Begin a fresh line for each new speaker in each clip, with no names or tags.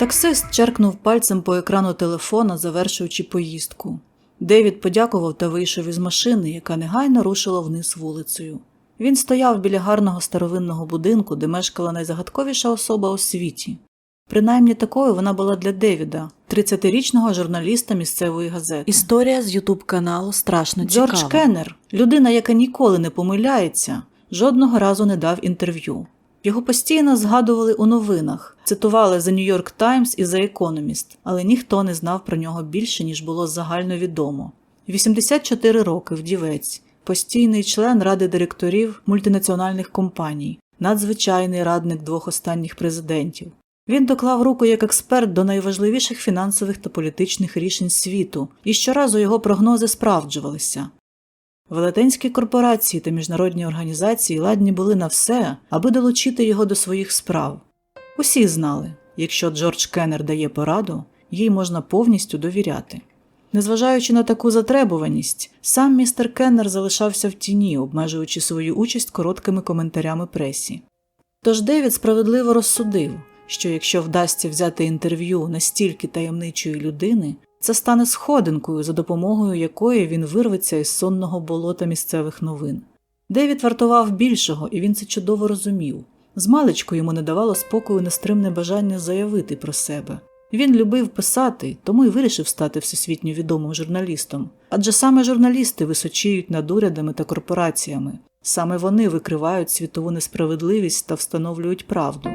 Таксист черкнув пальцем по екрану телефона, завершуючи поїздку. Девід подякував та вийшов із машини, яка негайно рушила вниз вулицею. Він стояв біля гарного старовинного будинку, де мешкала найзагадковіша особа у світі. Принаймні такою вона була для Девіда, 30-річного журналіста місцевої газети. Історія з Ютуб каналу страшно
Джордж
Джордж Кеннер, людина, яка ніколи не помиляється, жодного разу не дав інтерв'ю. Його постійно згадували у новинах, цитували The New York Times і The Economist, але ніхто не знав про нього більше, ніж було загальновідомо. 84 роки вдівець, постійний член ради директорів мультинаціональних компаній, надзвичайний радник двох останніх президентів. Він доклав руку як експерт до найважливіших фінансових та політичних рішень світу, і щоразу його прогнози справджувалися. Велетенські корпорації та міжнародні організації ладні були на все, аби долучити його до своїх справ. Усі знали, якщо Джордж Кеннер дає пораду, їй можна повністю довіряти. Незважаючи на таку затребуваність, сам містер Кеннер залишався в тіні, обмежуючи свою участь короткими коментарями пресі. Тож Девід справедливо розсудив, що якщо вдасться взяти інтерв'ю настільки таємничої людини, це стане сходинкою, за допомогою якої він вирветься із сонного болота місцевих новин. Девід вартував більшого, і він це чудово розумів. Змалечку йому не давало спокою нестримне бажання заявити про себе. Він любив писати, тому й вирішив стати всесвітньо відомим журналістом. Адже саме журналісти височіють над урядами та корпораціями. Саме вони викривають світову несправедливість та встановлюють правду.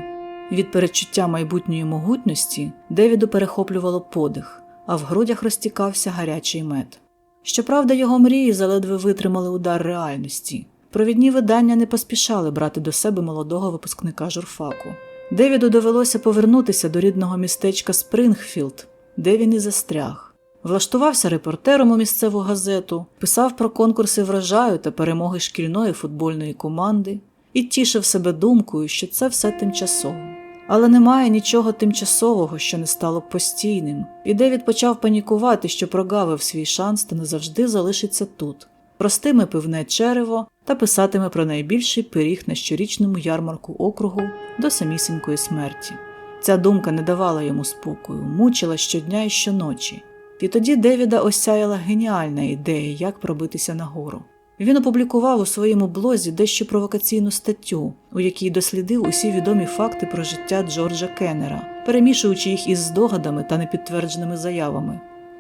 Від передчуття майбутньої могутності Девіду перехоплювало подих, а в грудях розтікався гарячий мед. Щоправда, його мрії заледве витримали удар реальності. Провідні видання не поспішали брати до себе молодого випускника журфаку. Девіду довелося повернутися до рідного містечка Спрингфілд, де він і застряг. Влаштувався репортером у місцеву газету, писав про конкурси врожаю та перемоги шкільної футбольної команди і тішив себе думкою, що це все тимчасово. Але немає нічого тимчасового, що не стало постійним, і Девід почав панікувати, що прогавив свій шанс та назавжди залишиться тут. Простиме пивне черево та писатиме про найбільший пиріг на щорічному ярмарку округу до самісінької смерті. Ця думка не давала йому спокою, мучила щодня і щоночі. І тоді Девіда осяяла геніальна ідея, як пробитися нагору. Він опублікував у своєму блозі дещо провокаційну статтю, у якій дослідив усі відомі факти про життя Джорджа Кеннера, перемішуючи їх із здогадами та непідтвердженими заявами.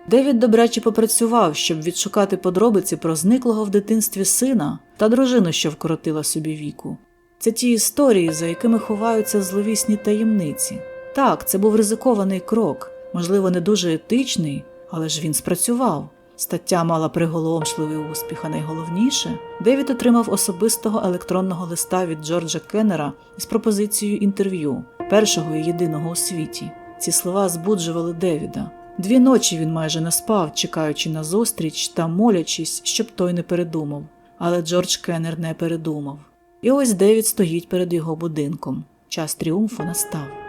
Девід добряче попрацював, щоб відшукати подробиці про зниклого в дитинстві сина та дружину, що вкоротила собі віку. Це ті історії, за якими ховаються зловісні таємниці. Так, це був ризикований крок, можливо, не дуже етичний, але ж він спрацював. Стаття мала приголомшливий успіх, а найголовніше, Девід отримав особистого електронного листа від Джорджа Кеннера із пропозицією інтерв'ю, першого і єдиного у світі. Ці слова збуджували Девіда. Дві ночі він майже не спав, чекаючи на зустріч та молячись, щоб той не передумав. Але Джордж Кеннер не передумав. І ось Девід стоїть перед його будинком. Час тріумфу настав.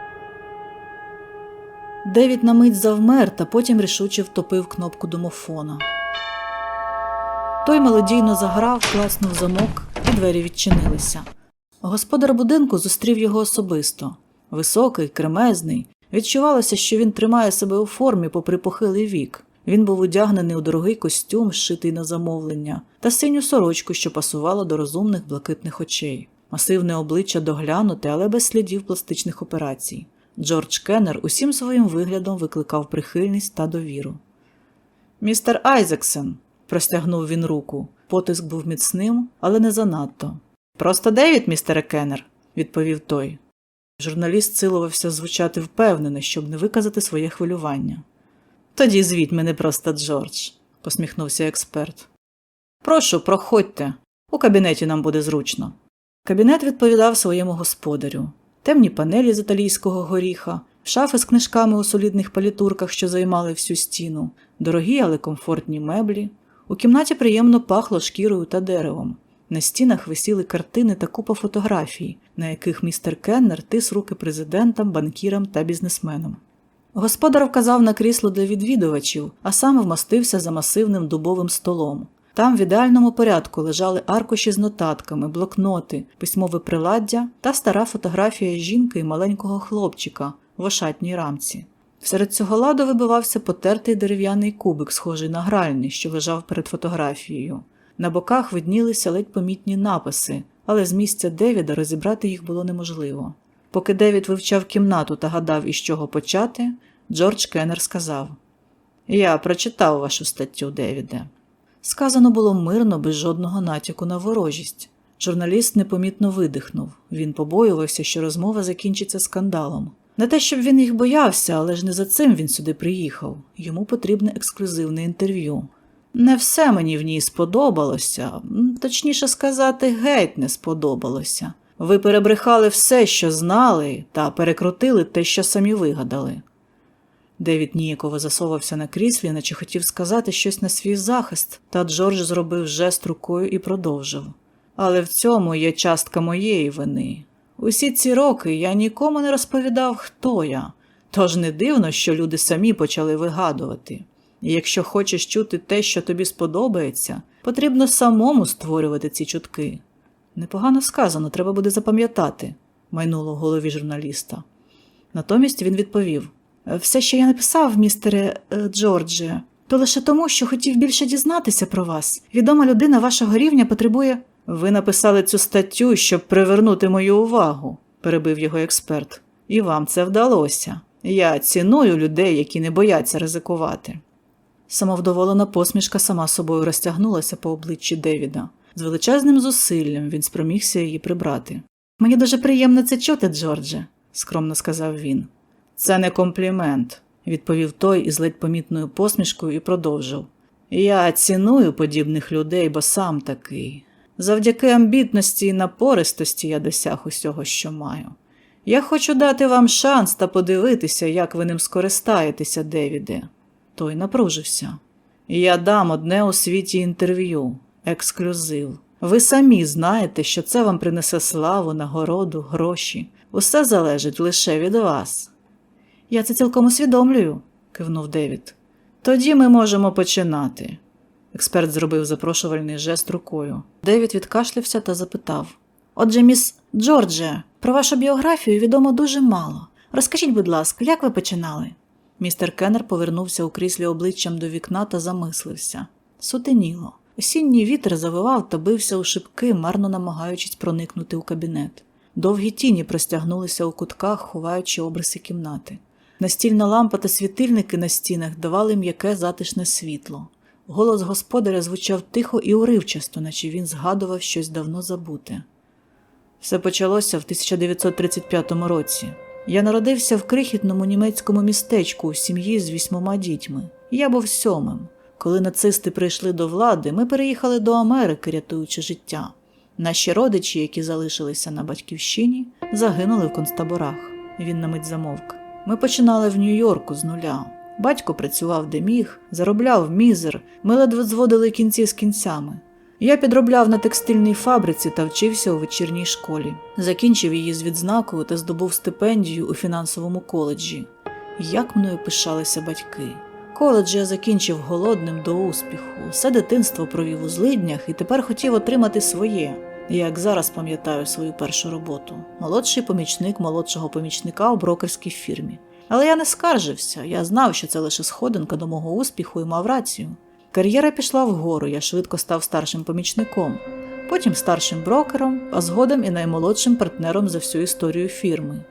Девід на мить завмер та потім рішуче втопив кнопку домофона. Той мелодійно заграв, класнув замок, і двері відчинилися. Господар будинку зустрів його особисто. Високий, кремезний. Відчувалося, що він тримає себе у формі попри похилий вік. Він був одягнений у дорогий костюм, зшитий на замовлення, та синю сорочку, що пасувала до розумних блакитних очей. Масивне обличчя доглянуте, але без слідів пластичних операцій. Джордж Кеннер усім своїм виглядом викликав прихильність та довіру. Містер Айзексон, простягнув він руку. Потиск був міцним, але не занадто. Просто Девід, містере Кеннер, відповів той. Журналіст силувався звучати впевнено, щоб не виказати своє хвилювання. Тоді звіть мене просто Джордж, посміхнувся експерт. Прошу, проходьте. У кабінеті нам буде зручно. Кабінет відповідав своєму господарю. Темні панелі з італійського горіха, шафи з книжками у солідних палітурках, що займали всю стіну, дорогі, але комфортні меблі. У кімнаті приємно пахло шкірою та деревом. На стінах висіли картини та купа фотографій, на яких містер Кеннер тис руки президентам, банкірам та бізнесменам. Господар вказав на крісло для відвідувачів, а сам вмостився за масивним дубовим столом. Там в ідеальному порядку лежали аркуші з нотатками, блокноти, письмове приладдя та стара фотографія жінки і маленького хлопчика в ошатній рамці. Серед цього ладу вибивався потертий дерев'яний кубик, схожий на гральний, що лежав перед фотографією. На боках виднілися ледь помітні написи, але з місця Девіда розібрати їх було неможливо. Поки Девід вивчав кімнату та гадав, із чого почати, Джордж Кеннер сказав: Я прочитав вашу статтю, Девіде. Сказано було мирно, без жодного натяку на ворожість. Журналіст непомітно видихнув. Він побоювався, що розмова закінчиться скандалом. Не те, щоб він їх боявся, але ж не за цим він сюди приїхав. Йому потрібне ексклюзивне інтерв'ю. Не все мені в ній сподобалося, точніше сказати, геть не сподобалося. Ви перебрехали все, що знали, та перекрутили те, що самі вигадали. Девід ніяково засовався на кріслі, наче хотів сказати щось на свій захист, та Джордж зробив жест рукою і продовжив. Але в цьому є частка моєї вини. Усі ці роки я нікому не розповідав, хто я, тож не дивно, що люди самі почали вигадувати. І якщо хочеш чути те, що тобі сподобається, потрібно самому створювати ці чутки. Непогано сказано, треба буде запам'ятати, майнуло в голові журналіста. Натомість він відповів: все, що я написав, містере е, Джордже, то лише тому, що хотів більше дізнатися про вас. Відома людина вашого рівня потребує. Ви написали цю статтю, щоб привернути мою увагу, перебив його експерт. І вам це вдалося. Я ціную людей, які не бояться ризикувати. Самовдоволена посмішка сама собою розтягнулася по обличчі Девіда. З величезним зусиллям він спромігся її прибрати. Мені дуже приємно це чути, Джордже, скромно сказав він. Це не комплімент, відповів той із ледь помітною посмішкою і продовжив. Я ціную подібних людей, бо сам такий. Завдяки амбітності і напористості я досяг усього, що маю. Я хочу дати вам шанс та подивитися, як ви ним скористаєтеся, Девіде. Той напружився. Я дам одне у світі інтерв'ю, ексклюзив. Ви самі знаєте, що це вам принесе славу, нагороду, гроші. Усе залежить лише від вас. Я це цілком усвідомлюю, кивнув Девід. Тоді ми можемо починати. Експерт зробив запрошувальний жест рукою. Девід відкашлявся та запитав: Отже, міс Джордже, про вашу біографію відомо дуже мало. Розкажіть, будь ласка, як ви починали? Містер Кеннер повернувся у кріслі обличчям до вікна та замислився. Сутеніло. Осінній вітер завивав та бився у шибки, марно намагаючись проникнути у кабінет. Довгі тіні простягнулися у кутках, ховаючи обриси кімнати. Настільна лампа та світильники на стінах давали м'яке затишне світло. Голос господаря звучав тихо і уривчасто, наче він згадував щось давно забуте. Все почалося в 1935 році. Я народився в крихітному німецькому містечку у сім'ї з вісьмома дітьми. Я був сьомим. Коли нацисти прийшли до влади, ми переїхали до Америки, рятуючи життя. Наші родичі, які залишилися на батьківщині, загинули в концтаборах. Він на мить замовк. Ми починали в Нью-Йорку з нуля. Батько працював де міг, заробляв мізер, ми ледве зводили кінці з кінцями. Я підробляв на текстильній фабриці та вчився у вечірній школі. Закінчив її з відзнакою та здобув стипендію у фінансовому коледжі. Як мною пишалися батьки. Коледж я закінчив голодним до успіху. Все дитинство провів у злиднях і тепер хотів отримати своє. Як зараз пам'ятаю свою першу роботу. Молодший помічник молодшого помічника у брокерській фірмі. Але я не скаржився, я знав, що це лише сходинка до мого успіху і мав рацію. Кар'єра пішла вгору, я швидко став старшим помічником, потім старшим брокером, а згодом і наймолодшим партнером за всю історію фірми.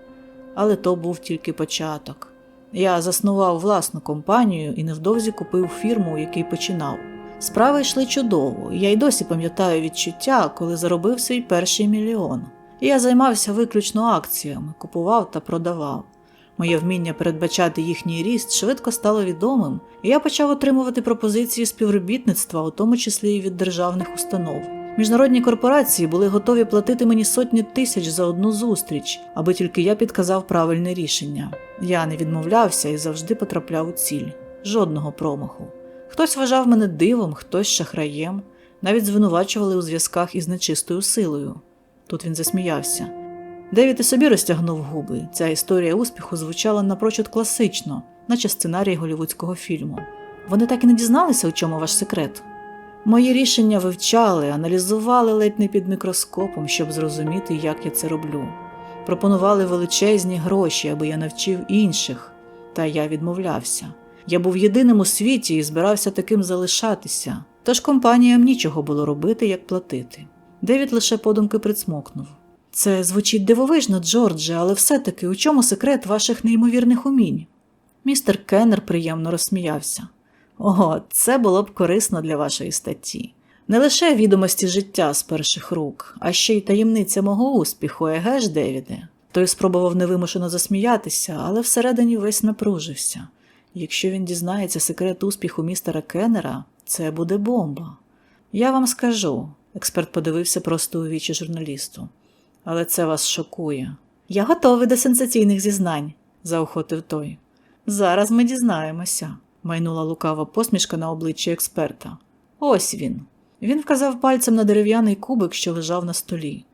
Але то був тільки початок. Я заснував власну компанію і невдовзі купив фірму, у якій починав. Справи йшли чудово, я й досі пам'ятаю відчуття, коли заробив свій перший мільйон. Я займався виключно акціями, купував та продавав. Моє вміння передбачати їхній ріст швидко стало відомим, і я почав отримувати пропозиції співробітництва, у тому числі і від державних установ. Міжнародні корпорації були готові платити мені сотні тисяч за одну зустріч, аби тільки я підказав правильне рішення. Я не відмовлявся і завжди потрапляв у ціль. Жодного промаху. Хтось вважав мене дивом, хтось шахраєм, навіть звинувачували у зв'язках із нечистою силою. Тут він засміявся. Девід і собі розтягнув губи. Ця історія успіху звучала напрочуд класично, наче сценарій голівудського фільму. Вони так і не дізналися, у чому ваш секрет. Мої рішення вивчали, аналізували ледь не під мікроскопом, щоб зрозуміти, як я це роблю. Пропонували величезні гроші, аби я навчив інших, та я відмовлявся. Я був єдиним у світі і збирався таким залишатися, тож компаніям нічого було робити, як платити. Девід лише подумки прицмокнув. Це звучить дивовижно, Джордже, але все-таки у чому секрет ваших неймовірних умінь? Містер Кеннер приємно розсміявся. Ого, це було б корисно для вашої статті. Не лише відомості життя з перших рук, а ще й таємниця мого успіху, еге ж, Девіде. Той спробував невимушено засміятися, але всередині весь напружився. Якщо він дізнається секрет успіху містера Кеннера, це буде бомба. Я вам скажу, експерт подивився просто у вічі журналісту. Але це вас шокує. Я готовий до сенсаційних зізнань, заохотив той. Зараз ми дізнаємося, майнула лукава посмішка на обличчі експерта. Ось він. Він вказав пальцем на дерев'яний кубик, що лежав на столі.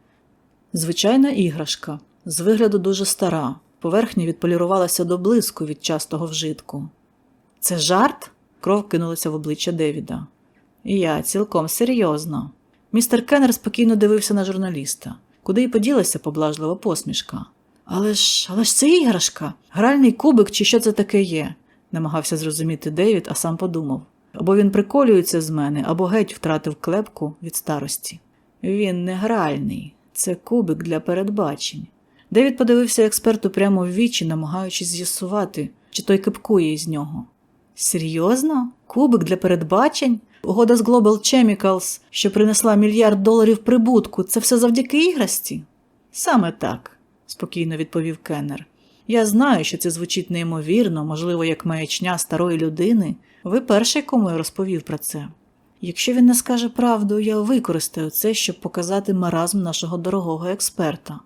Звичайна іграшка, з вигляду дуже стара, поверхня відполірувалася до блиску від частого вжитку. Це жарт? кров кинулася в обличчя Девіда. Я цілком серйозно. Містер Кеннер спокійно дивився на журналіста, куди й поділася поблажлива посмішка. Але ж, але ж це іграшка, гральний кубик чи що це таке є, намагався зрозуміти Девід, а сам подумав. Або він приколюється з мене, або геть втратив клепку від старості. Він не гральний, це кубик для передбачень. Девід подивився експерту прямо в вічі, намагаючись з'ясувати, чи той кипкує із нього. Серйозно? Кубик для передбачень? Угода з Global Chemicals, що принесла мільярд доларів прибутку, це все завдяки іграшці? Саме так, спокійно відповів Кеннер. Я знаю, що це звучить неймовірно, можливо, як маячня старої людини. Ви перший, кому я розповів про це. Якщо він не скаже правду, я використаю це, щоб показати маразм нашого дорогого експерта,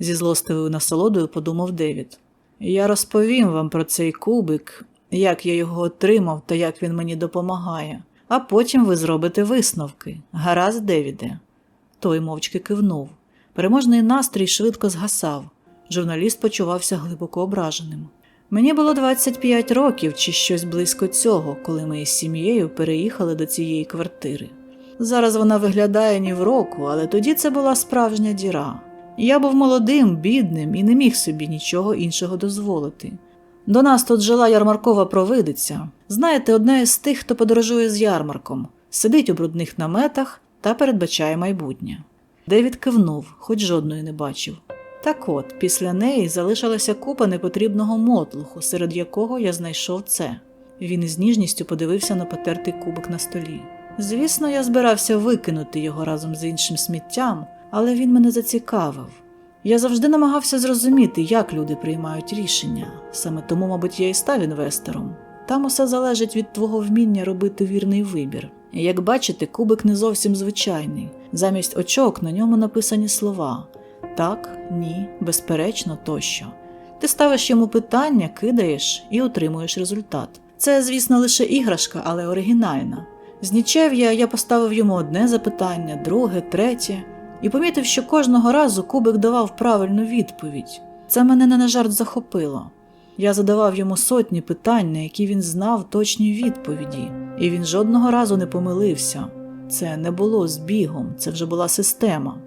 зі злостивою насолодою подумав Девід. Я розповім вам про цей кубик, як я його отримав та як він мені допомагає, а потім ви зробите висновки. Гаразд, Девіде. Той мовчки кивнув. Переможний настрій швидко згасав. Журналіст почувався глибоко ображеним. Мені було 25 років чи щось близько цього, коли ми із сім'єю переїхали до цієї квартири. Зараз вона виглядає ні в року, але тоді це була справжня діра. Я був молодим, бідним і не міг собі нічого іншого дозволити. До нас тут жила ярмаркова провидиця. Знаєте, одна із тих, хто подорожує з ярмарком, сидить у брудних наметах та передбачає майбутнє. Девід кивнув, хоч жодної не бачив. Так от, після неї залишилася купа непотрібного мотлуху, серед якого я знайшов це. Він із ніжністю подивився на потертий кубик на столі. Звісно, я збирався викинути його разом з іншим сміттям, але він мене зацікавив. Я завжди намагався зрозуміти, як люди приймають рішення. Саме тому, мабуть, я і став інвестором. Там усе залежить від твого вміння робити вірний вибір. Як бачите, кубик не зовсім звичайний. Замість очок на ньому написані слова так, ні, безперечно тощо. Ти ставиш йому питання, кидаєш і отримуєш результат. Це, звісно, лише іграшка, але оригінальна. З нічев'я я поставив йому одне запитання, друге, третє, і помітив, що кожного разу кубик давав правильну відповідь. Це мене не на жарт захопило. Я задавав йому сотні питань, на які він знав точні відповіді, і він жодного разу не помилився. Це не було збігом, це вже була система.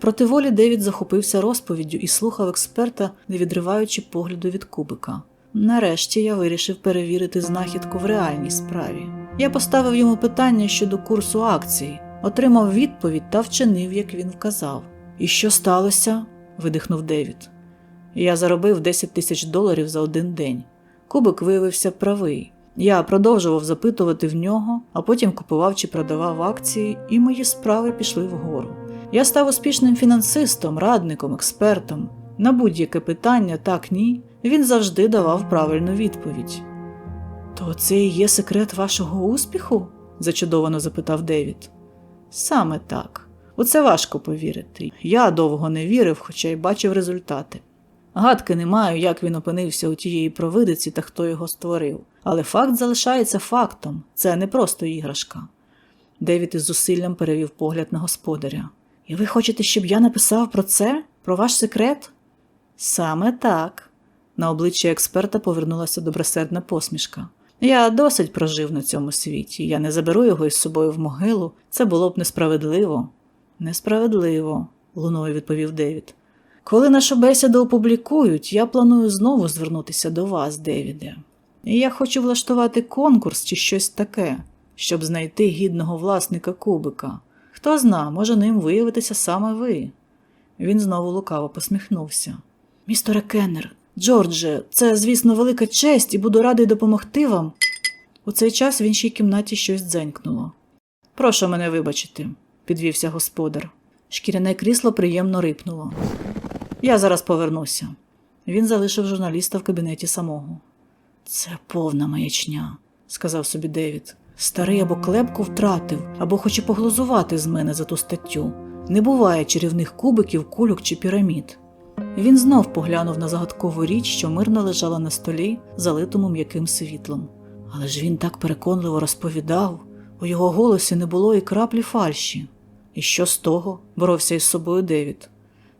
Проти волі Девід захопився розповіддю і слухав експерта, не відриваючи погляду від кубика. Нарешті я вирішив перевірити знахідку в реальній справі. Я поставив йому питання щодо курсу акцій, отримав відповідь та вчинив, як він вказав. І що сталося? видихнув Девід. Я заробив 10 тисяч доларів за один день. Кубик виявився правий. Я продовжував запитувати в нього, а потім купував чи продавав акції, і мої справи пішли вгору. Я став успішним фінансистом, радником, експертом. На будь-яке питання так ні, він завжди давав правильну відповідь. То це і є секрет вашого успіху? зачудовано запитав Девід. Саме так. У це важко повірити. Я довго не вірив, хоча й бачив результати. Гадки не маю, як він опинився у тієї провидиці та хто його створив. Але факт залишається фактом це не просто іграшка. Девід із зусиллям перевів погляд на господаря. І ви хочете, щоб я написав про це? Про ваш секрет? Саме так. На обличчі експерта повернулася добросердна посмішка. Я досить прожив на цьому світі, я не заберу його із собою в могилу. Це було б несправедливо. Несправедливо, луною відповів Девід. Коли нашу бесіду опублікують, я планую знову звернутися до вас, Девіде. Я хочу влаштувати конкурс чи щось таке, щоб знайти гідного власника кубика. Хто зна, може ним виявитися саме ви. Він знову лукаво посміхнувся. Містере Кеннер, Джордже, це, звісно, велика честь і буду радий допомогти вам. У цей час в іншій кімнаті щось дзенькнуло. Прошу мене вибачити, підвівся господар. Шкіряне крісло приємно рипнуло. Я зараз повернуся. Він залишив журналіста в кабінеті самого. Це повна маячня, сказав собі Девід. Старий або клепку втратив, або хоче поглузувати з мене за ту статтю. Не буває чарівних кубиків, кульок чи пірамід. Він знов поглянув на загадкову річ, що мирно лежала на столі, залитому м'яким світлом. Але ж він так переконливо розповідав, у його голосі не було і краплі фальші. І що з того? боровся із собою Девід.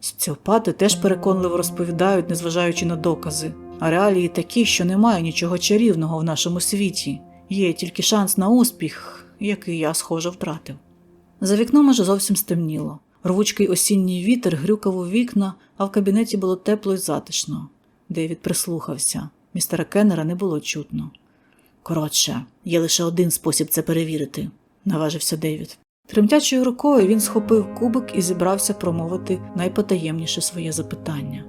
Соціопати теж переконливо розповідають, незважаючи на докази, а реалії такі, що немає нічого чарівного в нашому світі, є тільки шанс на успіх, який я, схоже, втратив. За вікном аж зовсім стемніло. Рвучкий осінній вітер грюкав у вікна, а в кабінеті було тепло й затишно. Девід прислухався. Містера Кеннера не було чутно. Коротше, є лише один спосіб це перевірити, наважився Девід. Тремтячою рукою він схопив кубик і зібрався промовити найпотаємніше своє запитання.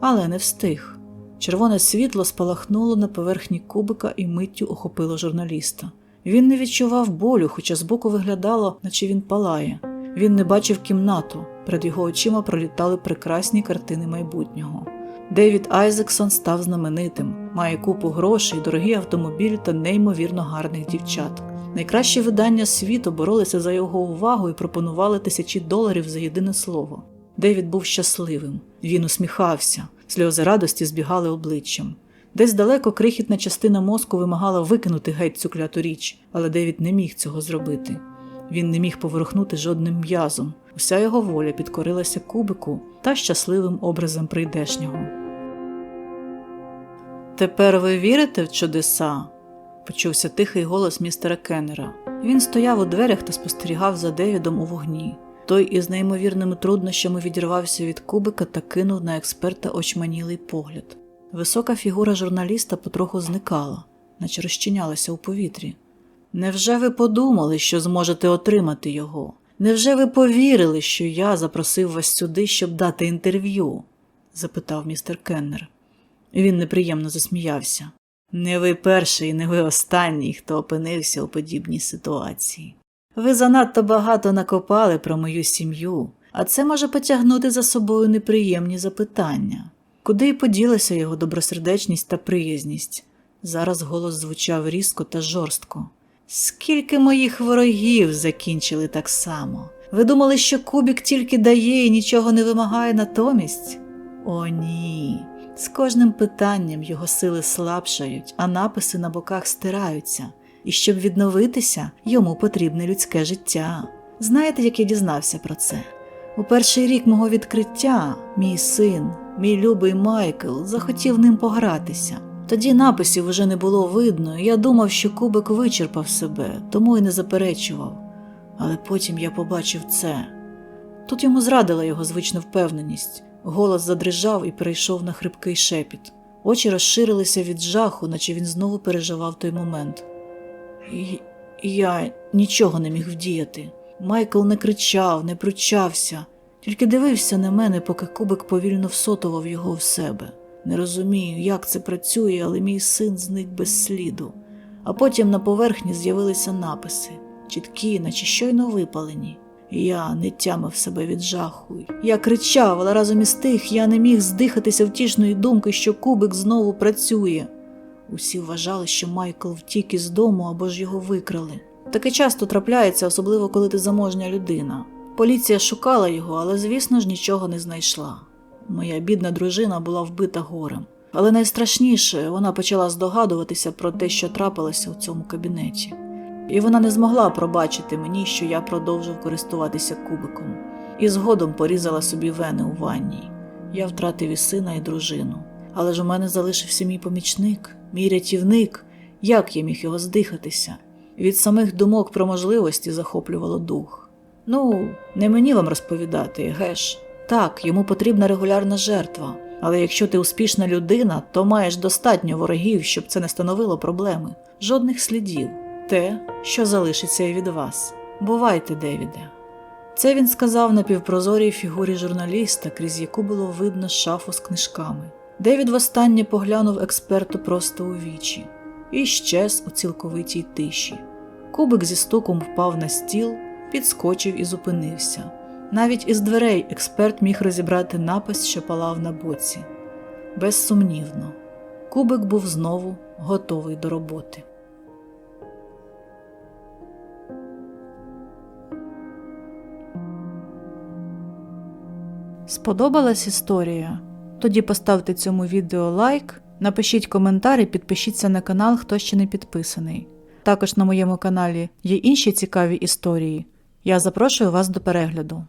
Але не встиг. Червоне світло спалахнуло на поверхні кубика і миттю охопило журналіста. Він не відчував болю, хоча збоку виглядало, наче він палає. Він не бачив кімнату, перед його очима пролітали прекрасні картини майбутнього. Девід Айзексон став знаменитим, має купу грошей, дорогі автомобілі та неймовірно гарних дівчат. Найкращі видання світу боролися за його увагу і пропонували тисячі доларів за єдине слово. Девід був щасливим, він усміхався, сльози радості збігали обличчям. Десь далеко крихітна частина мозку вимагала викинути геть цю кляту річ, але Девід не міг цього зробити. Він не міг поворухнути жодним м'язом. Уся його воля підкорилася кубику та щасливим образом прийдешнього. Тепер ви вірите в чудеса? почувся тихий голос містера Кеннера. Він стояв у дверях та спостерігав за Девідом у вогні. Той із неймовірними труднощами відірвався від кубика та кинув на експерта очманілий погляд. Висока фігура журналіста потроху зникала, наче розчинялася у повітрі. Невже ви подумали, що зможете отримати його? Невже ви повірили, що я запросив вас сюди, щоб дати інтерв'ю? запитав містер Кеннер. Він неприємно засміявся. Не ви перший, не ви останній, хто опинився у подібній ситуації. Ви занадто багато накопали про мою сім'ю, а це може потягнути за собою неприємні запитання. Куди й поділася його добросердечність та приязність? Зараз голос звучав різко та жорстко. Скільки моїх ворогів закінчили так само? Ви думали, що кубік тільки дає і нічого не вимагає натомість? О, ні. З кожним питанням його сили слабшають, а написи на боках стираються, і щоб відновитися, йому потрібне людське життя. Знаєте, як я дізнався про це? У перший рік мого відкриття мій син, мій любий Майкл, захотів ним погратися. Тоді написів уже не було видно, і я думав, що кубик вичерпав себе, тому і не заперечував. Але потім я побачив це. Тут йому зрадила його звична впевненість. Голос задрижав і перейшов на хрипкий шепіт. Очі розширилися від жаху, наче він знову переживав той момент. І я нічого не міг вдіяти. Майкл не кричав, не пручався, тільки дивився на мене, поки кубик повільно всотував його в себе. Не розумію, як це працює, але мій син зник без сліду. А потім на поверхні з'явилися написи, чіткі, наче щойно випалені. Я не тямив себе від жаху. Я кричав, але разом із тих я не міг здихатися втішної думки, що кубик знову працює. Усі вважали, що Майкл втік із дому або ж його викрали. Таке часто трапляється, особливо коли ти заможня людина. Поліція шукала його, але, звісно ж, нічого не знайшла. Моя бідна дружина була вбита горем. Але найстрашніше вона почала здогадуватися про те, що трапилося у цьому кабінеті. І вона не змогла пробачити мені, що я продовжив користуватися кубиком, і згодом порізала собі вени у ванній. Я втратив і сина, і дружину. Але ж у мене залишився мій помічник, мій рятівник. Як я міг його здихатися? Від самих думок про можливості захоплювало дух. Ну, не мені вам розповідати, геш. Так, йому потрібна регулярна жертва. Але якщо ти успішна людина, то маєш достатньо ворогів, щоб це не становило проблеми. Жодних слідів. Те, що залишиться і від вас. Бувайте, Девіде. Це він сказав на півпрозорій фігурі журналіста, крізь яку було видно шафу з книжками. Девід востаннє поглянув експерту просто у вічі і щез у цілковитій тиші. Кубик зі стуком впав на стіл, підскочив і зупинився. Навіть із дверей експерт міг розібрати напис, що палав на боці. Безсумнівно, кубик був знову готовий до роботи. Сподобалась історія? Тоді поставте цьому відео лайк, напишіть коментар і підпишіться на канал, хто ще не підписаний. Також на моєму каналі є інші цікаві історії. Я запрошую вас до перегляду.